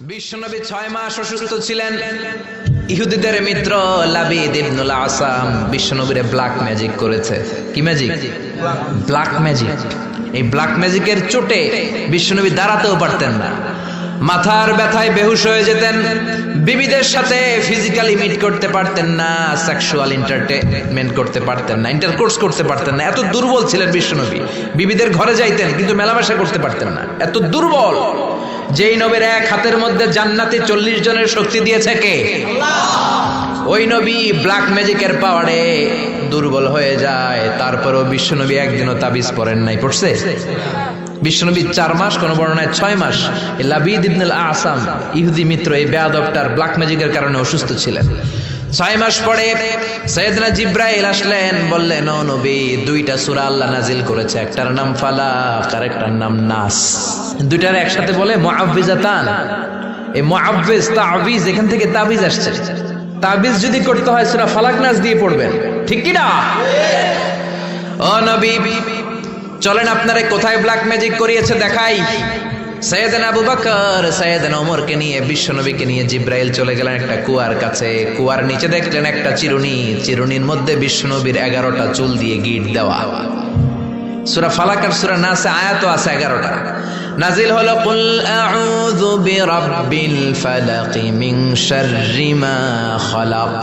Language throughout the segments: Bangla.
বিশ্বনবী ছয় মাস অসুস্থ ছিলেন। ইহুদিদের মিত্র লাবিদ ইবনুল আসাম বিশ্বনবীরে ব্ল্যাক ম্যাজিক করেছে। কি ম্যাজিক ব্ল্যাক ম্যাজিক এই ব্ল্যাক ম্যাজিকের চোটে বিশ্বনবী দাঁড়াতেও পারতেন না। মাথার ব্যথায় বেহুশ হয়ে যেতেন। বিবিদের সাথে ফিজিক্যালি মিট করতে পারতেন না সেক্সুয়াল এন্টারটেনমেন্ট করতে পারতেন না ইন্টারকোর্স করতে পারতেন না। এত দুর্বল ছিলেন বিশ্বনবী। বিবিদের ঘরে যাইতেন কিন্তু মেলামেশা করতে পারতেন না। এত দুর্বল। যেই নবীর এক হাতের মধ্যে জান্নাতে চল্লিশ জনের শক্তি দিয়েছে কে? ওই নবী ব্ল্যাক ম্যাজিকের পাওয়ারে দুর্বল হয়ে যায়। তারপরেও বিশ্বনবী একদিনও তাবিজ পড়েন নাই পড়ছে? বিশ্বনবী চার মাস, কোন বর্ণনায় ছয় মাস। লাবিদ ইবনুল আসাম, ইহুদি মিত্র, এই বেয়াদবটার ব্ল্যাক ম্যাজিকের কারণে অসুস্থ ছিলেন। ছয় মাস পরে সৈয়দনা জিব্রাইল আসলেন, বললেন, ও নবী, দুইটা সূরা আল্লাহ নাজিল করেছে, একটার নাম ফালাক আর একটার নাম নাস। দুইটার একসাথে বলে মুআব্বিজাতান এই মুআব্বিজ তাবিজ, এখান থেকে তাবিজ আসছে। তাবিজ যদি করতে হয়, সূরা ফালাক, নাস দিয়ে পড়বেন। ঠিক কি না? ও নবী চলেন আপনারে কোথায় ব্ল্যাক ম্যাজিক করিয়েছে দেখাই। সৈয়দান আবু বকর, সৈয়দান ওমরকে নিয়ে, বিশ্বনবীকে নিয়ে জিব্রাইল চলে গেলেন একটা কুয়ার কাছে। কুয়ার নিচে দেখলেন একটা চিরুনি। চিরুনির মধ্যে বিশ্বনবীর এগারোটা চুল দিয়ে গিট দেওয়া। সুরা ফালাকার, সুরা সুরা নাসে আয়াত আছে এগারোটা। নাজিল হলো, কুল আউযু বিরাব্বিল ফালাক মিন শাররি মা খালাক।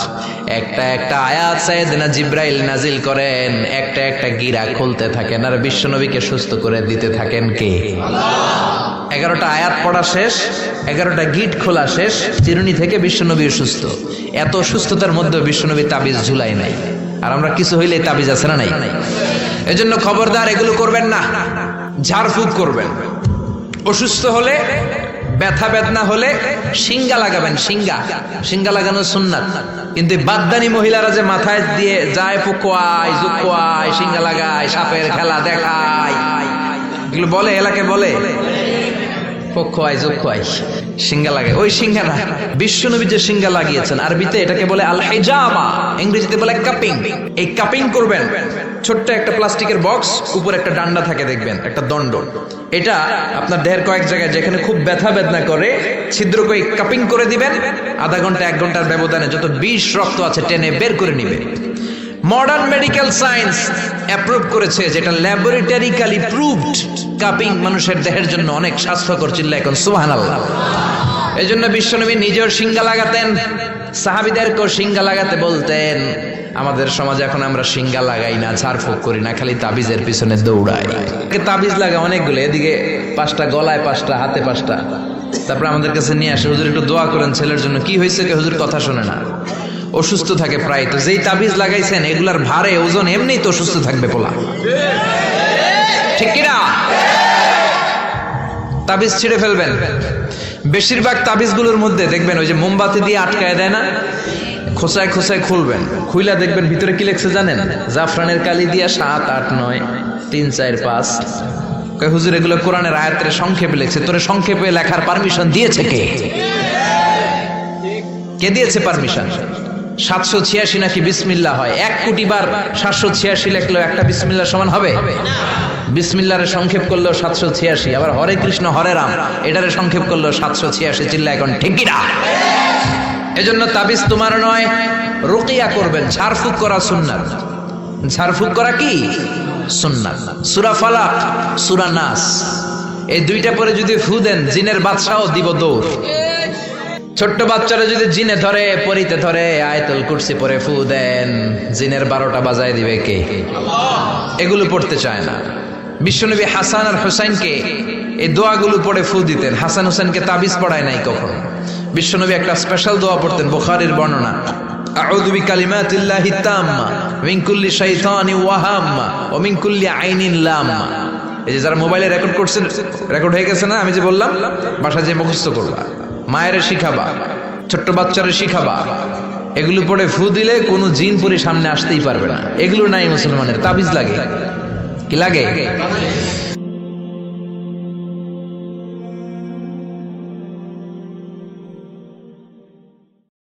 একটা একটা আয়াত সাইয়েদনা জিব্রাইল নাজিল করেন, একটা একটা গিরা খুলতে থাকেন, আর বিশ্বনবীকে সুস্থ করে দিতে থাকেন কে? এগারোটা আয়াত পড়া শেষ, এগারোটা গিট খোলা শেষ, চিরুনি থেকে বিশ্বনবী সুস্থ। এত সুস্থতার মধ্যে বিশ্বনবী তাবিজ ঝুলাই নাই। আর আমরা কিছু হইলে তাবিজ আছে না নাই? এজন্য খবরদার এগুলো করবেন না, ঝাড়ফুঁক করবেন। অসুস্থ হলে, ব্যথা বেদনা হলে সিঙ্গা লাগাবেন সিঙ্গা সিঙ্গা লাগানো সুন্নাত। কিন্তু বাদদানি মহিলারা যে মাথায় দিয়ে যায় পুকোয়ায় জুকোয়ায় সিঙ্গা লাগায়, সাপের খেলা দেখায়। এগুলো বলে এলাকায় বলে। সিঙ্গা লাগে। ওই সিঙ্গা না বিশ্বনবী যে সিঙ্গা লাগিয়েছেন, আরবিতে এটাকে বলে আল হেজামা ইংরেজিতে বলে কাপিং। এই কাপিং করবেন। ছোট্ট একটা প্লাস্টিকের বক্স উপর একটা ডান্ডা থাকে দেখবেন, একটা দণ্ড। এটা আপনার দেহের কয়েক জায়গায় যেখানে খুব ব্যথা বেদনা করে, ছিদ্র করে কাপিং করে দিবেন, আধা ঘণ্টা, এক ঘণ্টার ব্যবধানে যত বিষ রক্ত আছে টেনে বের করে নিবেন। মডার্ন মেডিকেল সায়েন্স অ্যাপ্রুভ করেছে যেটা ল্যাবরেটরিক্যালি প্রুভড কাপিং মানুষের দেহের জন্য অনেক স্বাস্থ্যকর চিল্লা এখন, সুবহানাল্লাহ। এই জন্য বিশ্বনবী নিজের সিঙ্গা লাগাতেন, সাহাবিদেরকেও সিঙ্গা লাগাতে বলতেন আমাদের সমাজে এখন আমরা সিঙ্গা লাগাই না ঝাড়ফুঁক করি না, খালি তাবিজের পিছনে দৌড়াই। তাবিজ লাগা অনেকগুলো, এদিকে পাঁচটা, গলায় পাঁচটা, হাতে পাঁচটা। তারপর আমাদের কাছে নিয়ে আসে, হুজুর, একটু দোয়া করেন ছেলের জন্য, কি হয়েছে কে? হুজুর কথা শোনে না। অসুস্থ থাকে প্রায়, তো যেই তাবিজ লাগাইছেন, এগুলার ভারে ওজন এমনি তো অসুস্থ থাকবে পোলা। ঠিক কিনা? তাবিজ ছিঁড়ে ফেলবেন। বেশিরভাগ তাবিজগুলোর মধ্যে, দেখবেন, ওই যে মোমবাতি দিয়ে আটকায় দেয় না? খোসায় খোসায় খুলবেন। খুইলা দেখবেন ভিতরে কি লেখছে জানেন? জাফরানের কালি দিয়া সাত, আট, নয়, তিন, চার, পাঁচ। হুজুর, এগুলো কোরআনের আয়াতের সংক্ষেপে লেখছে। তোরে সংক্ষেপে লেখার পারমিশন দিয়েছে কে? কে দিয়েছে পারমিশন সাতশো ছিয়াশি নাকি বিসমিল্লা হয়? এক কোটি বার সাতশো ছিয়াশি লেখলেও একটা বিসমিল্লা সমান হবে? বিসমিল্লারে সংক্ষেপ করলেও সাতশো ছিয়াশি, আবার হরে কৃষ্ণ, হরে রাম, এটারে সংক্ষেপ করলেও সাতশো ছিয়াশি চিল্লা এখন ঠিকই না এজন্য তাবিজ তোমার নয়, রুকিয়া করবেন। ঝাড়ফুক করা সুন্নাত। ঝাড়ফুক করা কি? সুন্নাত। সুরা ফালাক, সুরা নাস। এই দুইটা পরে যদি ফু দেন, জিনের বাদশাহ দিব দৌড়। ছোট্ট বাচ্চারা যদি জিনে ধরে, পরিতে ধরে, আয়তুল কুরসি পরে ফু দেন, জিনের বারোটা বাজায় দিবে কে? এগুলো পড়তে চায় না। বিশ্বনবী হাসান আর হুসাইনকে এই দোয়াগুলো পড়ে ফু দিতেন। হাসান হুসাইনকে তাবিজ পড়ায় নাই কখনো। বিশ্বনবী একটা স্পেশাল দোয়া পড়তেন, বুখারীর বর্ণনা। এই যে যারা মোবাইলে রেকর্ড করছেন রেকর্ড হয়ে গেছে না? আমি যে বললাম বাসা মুখস্থ শিখাবা, ছোট্ট বাচ্চারে শিখাবা। এগুলো পড়ে ফু দিলে কোনো জিন পরে সামনে আসতেই পারবে না। এগুলো নাই মুসলমানের, তাবিজ লাগে। কি লাগে?